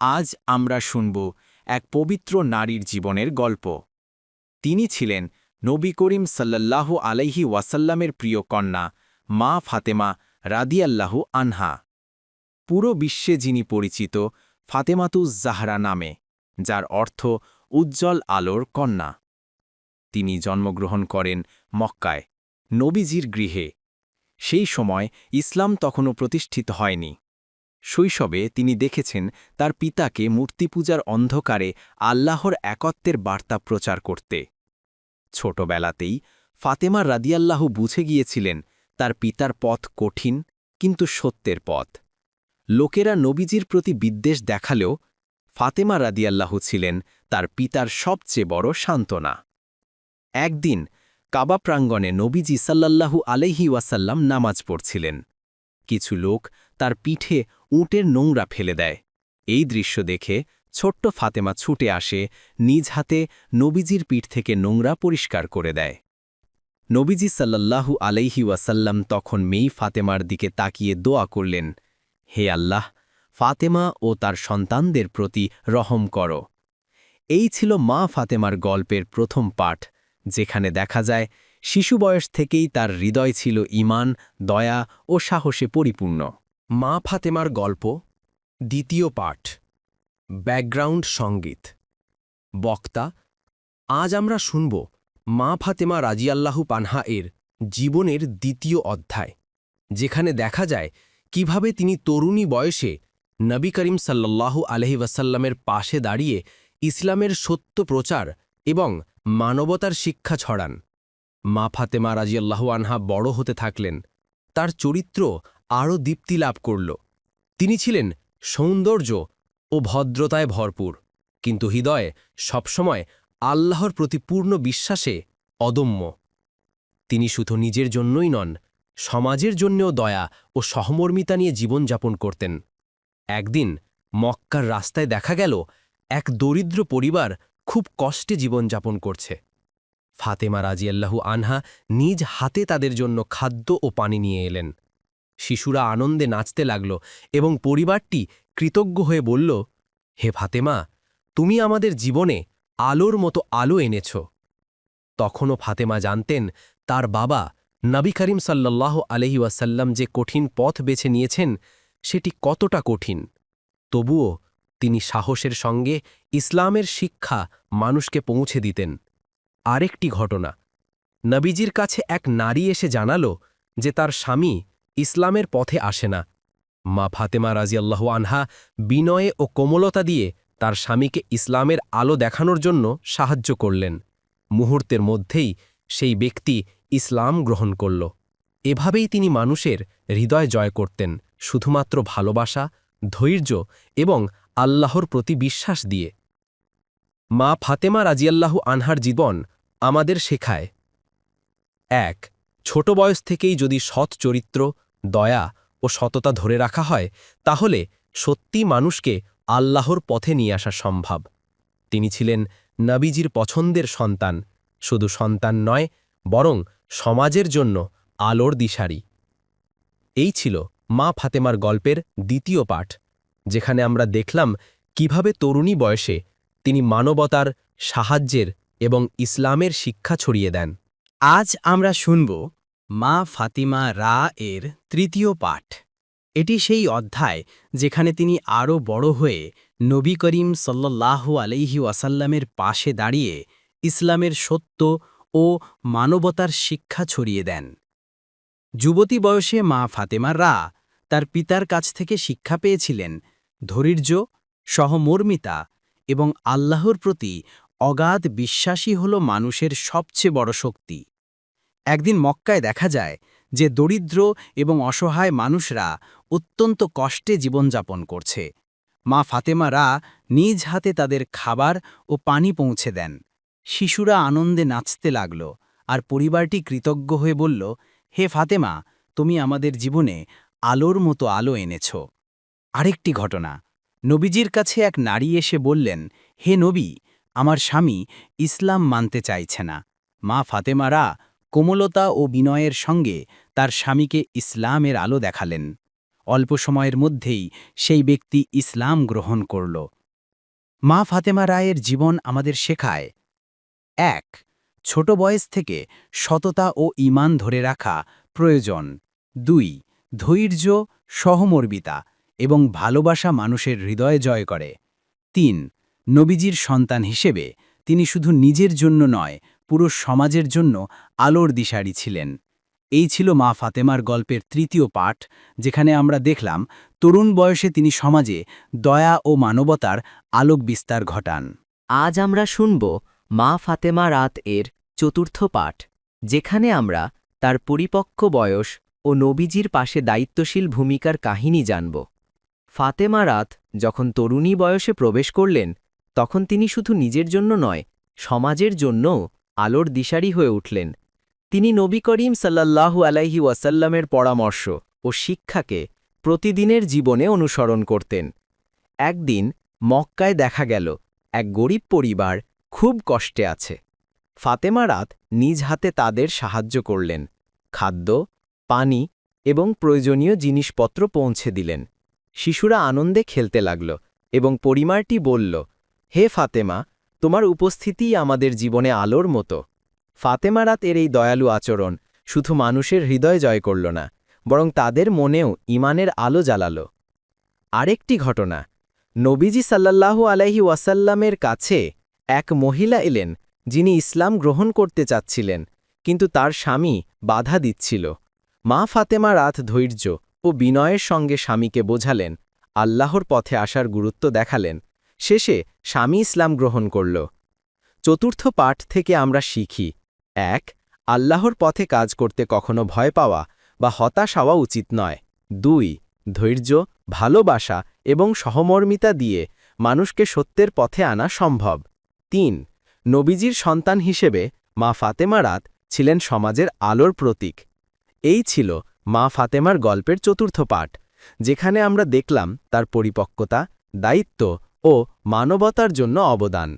আজ আমরা শুনব এক পবিত্র নারীর জীবনের গল্প। তিনি ছিলেন নবী করিম সাল্লাল্লাহু আলাইহি ওয়াসাল্লামের প্রিয় কন্যা, মা ফাতেমা রাদিয়াল্লাহু আনহা। পুরো বিশ্বে যিনি পরিচিত ফাতেমাতুজ জাহরা নামে, যার অর্থ উজ্জ্বল আলোর কন্যা। তিনি জন্মগ্রহণ করেন মক্কায়, নবীজির গৃহে। সেই সময় ইসলাম তখনও প্রতিষ্ঠিত হয়নি। শৈশবে তিনি দেখেছেন তার পিতাকে মূর্তিপূজার অন্ধকারে আল্লাহর একত্বের বার্তা প্রচার করতে। ছোটবেলাতেই ফাতেমা রাদিয়াল্লাহু বুঝে গিয়েছিলেন তার পিতার পথ কঠিন কিন্তু সত্যের পথ। লোকেরা নবীজির প্রতি বিদ্বেষ দেখালেও ফাতেমা রাদিয়াল্লাহু ছিলেন তার পিতার সবচেয়ে বড় সান্ত্বনা। একদিন কাবা প্রাঙ্গণে নবীজি সাল্লাল্লাহু আলাইহি ওয়াসাল্লাম নামাজ পড়ছিলেন। কিছু লোক তার পিঠে উটের নোংরা ফেলে দেয়। এই দৃশ্য দেখে ছোট্ট ফাতেমা ছুটে আসে, নিজ হাতে নবীজির পিঠ থেকে নোংরা পরিষ্কার করে দেয়। নবীজি সাল্লাল্লাহু আলাইহি ওয়াসাল্লাম তখন মেই ফাতেমার দিকে তাকিয়ে দোয়া করলেন, হে আল্লাহ, ফাতেমা ও তার সন্তানদের প্রতি রহম করো। এই ছিল মা ফাতেমার গল্পের প্রথম পাঠ, যেখানে দেখা যায়, শিশু বয়স থেকেই তার হৃদয় ছিল ইমান, দয়া ও সাহসে পরিপূর্ণ। মা ফাতেমার গল্প, দ্বিতীয় পাঠ, ব্যাকগ্রাউন্ড সংগীত। বক্তা, আজ আমরা শুনব মা ফাতেমা রাজিয়াল্লাহু পানহা এর জীবনের দ্বিতীয় অধ্যায়, যেখানে দেখা যায় কীভাবে তিনি তরুণী বয়সে নবী করিম সাল্লাল্লাহু আলহি ওয়াসাল্লামের পাশে দাঁড়িয়ে ইসলামের সত্য প্রচার এবং মানবতার শিক্ষা ছড়ান। মা ফাতেমা রাজিয়াল্লাহু আনহা বড় হতে থাকলেন, তার চরিত্র আরও দীপ্তি লাভ করল। তিনি ছিলেন সৌন্দর্য ও ভদ্রতায় ভরপুর, কিন্তু হৃদয়ে সবসময় আল্লাহর প্রতি পূর্ণ বিশ্বাসে অদম্য। তিনি শুধু নিজের জন্যই নন, সমাজের জন্যও দয়া ও সহমর্মিতা নিয়ে জীবনযাপন করতেন। একদিন মক্কার রাস্তায় দেখা গেল এক দরিদ্র পরিবার খুব কষ্টে জীবনযাপন করছে। ফাতেমা রাজিয়াল্লাহু আনহা নিজ হাতে তাদের জন্য খাদ্য ও পানি নিয়ে এলেন। শিশুরা আনন্দে নাচতে লাগল এবং পরিবারটি কৃতজ্ঞ হয়ে বলল, হে ফাতেমা, তুমি আমাদের জীবনে আলোর মতো আলো এনেছ। তখনও ফাতেমা জানতেন তার বাবা নবী করিম সাল্লাহ আলহি ওয়াসাল্লাম যে কঠিন পথ বেছে নিয়েছেন, সেটি কতটা কঠিন। তবুও তিনি সাহসের সঙ্গে ইসলামের শিক্ষা মানুষকে পৌঁছে দিতেন। আরেকটি ঘটনা, নবীজির কাছে এক নারী এসে জানাল যে তার স্বামী ইসলামের পথে আসে না। মা ফাতেমা রাজিয়াল্লাহ আনহা বিনয়ে ও কোমলতা দিয়ে তার স্বামীকে ইসলামের আলো দেখানোর জন্য সাহায্য করলেন। মুহূর্তের মধ্যেই সেই ব্যক্তি ইসলাম গ্রহণ করল। এভাবেই তিনি মানুষের হৃদয় জয় করতেন, শুধুমাত্র ভালোবাসা, ধৈর্য এবং আল্লাহর প্রতি বিশ্বাস দিয়ে। মা ফাতেমা রাজিয়াল্লাহু আনহার জীবন আমাদের শেখায়। এক, ছোট বয়স থেকেই যদি সৎ চরিত্র দয়া ও সততা ধরে রাখা হয়, তাহলে সত্যি মানুষকে আল্লাহর পথে নিয়ে আসা সম্ভব। তিনি ছিলেন নবীজির পছন্দের সন্তান, শুধু সন্তান নয়, বরং সমাজের জন্য আলোর দিশারি। এই ছিল মা ফাতেমার গল্পের দ্বিতীয় পাঠ, যেখানে আমরা দেখলাম কীভাবে তরুণী বয়সে তিনি মানবতার সাহায্যের এবং ইসলামের শিক্ষা ছড়িয়ে দেন। আজ আমরা শুনব মা ফাতিমা রা এর তৃতীয় পাঠ। এটি সেই অধ্যায় যেখানে তিনি আরও বড় হয়ে নবী করিম সাল্লাল্লাহু আলাইহি ওয়াসাল্লামের পাশে দাঁড়িয়ে ইসলামের সত্য ও মানবতার শিক্ষা ছড়িয়ে দেন। যুবতী বয়সে মা ফাতেমা রা তার পিতার কাছ থেকে শিক্ষা পেয়েছিলেন ধৈর্য, সহমর্মিতা এবং আল্লাহর প্রতি অগাধ বিশ্বাসী হল মানুষের সবচেয়ে বড় শক্তি। একদিন মক্কায় দেখা যায় যে দরিদ্র এবং অসহায় মানুষরা অত্যন্ত কষ্টে জীবনযাপন করছে। মা ফাতেমা রা নিজ হাতে তাদের খাবার ও পানি পৌঁছে দেন। শিশুরা আনন্দে নাচতে লাগল আর পরিবারটি কৃতজ্ঞ হয়ে বলল, হে ফাতেমা, তুমি আমাদের জীবনে আলোর মতো আলো এনেছ। আরেকটি ঘটনা। নবীজির কাছে এক নারী এসে বললেন, হে নবী, আমার স্বামী ইসলাম মানতে চাইছে না। মা ফাতেমারা কোমলতা ও বিনয়ের সঙ্গে তার স্বামীকে ইসলামের আলো দেখালেন। অল্প সময়ের মধ্যেই সেই ব্যক্তি ইসলাম গ্রহণ করল। মা ফাতেমা রায়ের জীবন আমাদের শেখায়। এক, ছোট বয়স থেকে সততা ও ঈমান ধরে রাখা প্রয়োজন। দুই, ধৈর্য সহমর্বিতা এবং ভালোবাসা মানুষের হৃদয় জয় করে। তিন, নবীজির সন্তান হিসেবে তিনি শুধু নিজের জন্য নয় পুরো সমাজের জন্য আলোর দিশারি ছিলেন। এই ছিল মা ফাতেমার গল্পের তৃতীয় পাঠ, যেখানে আমরা দেখলাম তরুণ বয়সে তিনি সমাজে দয়া ও মানবতার আলোক বিস্তার ঘটান। আজ আমরা শুনব মা ফাতেমা রাত এর চতুর্থ পাঠ, যেখানে আমরা তার পরিপক্ক বয়স ও নবীজির পাশে দায়িত্বশীল ভূমিকার কাহিনী জানব। ফাতেমা রাত যখন তরুণী বয়সে প্রবেশ করলেন, তখন তিনি শুধু নিজের জন্য নয়, সমাজের জন্যও আলোর দিশারি হয়ে উঠলেন। তিনি নবী করিম সাল্লাল্লাহু আলাইহি ওয়াসাল্লামের পরামর্শ ও শিক্ষাকে প্রতিদিনের জীবনে অনুসরণ করতেন। একদিন মক্কায় দেখা গেল, এক গরিব পরিবার খুব কষ্টে আছে। ফাতেমা রাত নিজ হাতে তাদের সাহায্য করলেন, খাদ্য, পানি এবং প্রয়োজনীয় জিনিসপত্র পৌঁছে দিলেন। শিশুরা আনন্দে খেলতে লাগল এবং পরিমারটি বলল, হে ফাতেমা তোমার উপস্থিতিই আমাদের জীবনে আলোর মতো। ফাতেমারাত এর এই দয়ালু আচরণ শুধু মানুষের হৃদয় জয় করল না, বরং তাদের মনেও ইমানের আলো জ্বালাল। আরেকটি ঘটনা, নবীজি সাল্লাল্লাহু আলাইহি ওয়াসাল্লামের কাছে এক মহিলা এলেন, যিনি ইসলাম গ্রহণ করতে চাচ্ছিলেন, কিন্তু তার স্বামী বাধা দিচ্ছিল। মা ফাতেমা রাত ধৈর্য ও বিনয়ের সঙ্গে স্বামীকে বোঝালেন, আল্লাহর পথে আসার গুরুত্ব দেখালেন। শেষে স্বামী ইসলাম গ্রহণ করল। চতুর্থ পাঠ থেকে আমরা শিখি, এক, আল্লাহর পথে কাজ করতে কখনো ভয় পাওয়া বা হতাশ হওয়া উচিত নয়। দুই, ধৈর্য, ভালোবাসা এবং সহমর্মিতা দিয়ে মানুষকে সত্যের পথে আনা সম্ভব। তিন, নবীজির সন্তান হিসেবে মা ফাতেমা রাত ছিলেন সমাজের আলোর প্রতীক। এই ছিল মা ফাতেমার গল্পের চতুর্থ পাঠ, যেখানে আমরা দেখলাম তার পরিপক্কতা, দায়িত্ব ও মানবতার জন্য অবদান।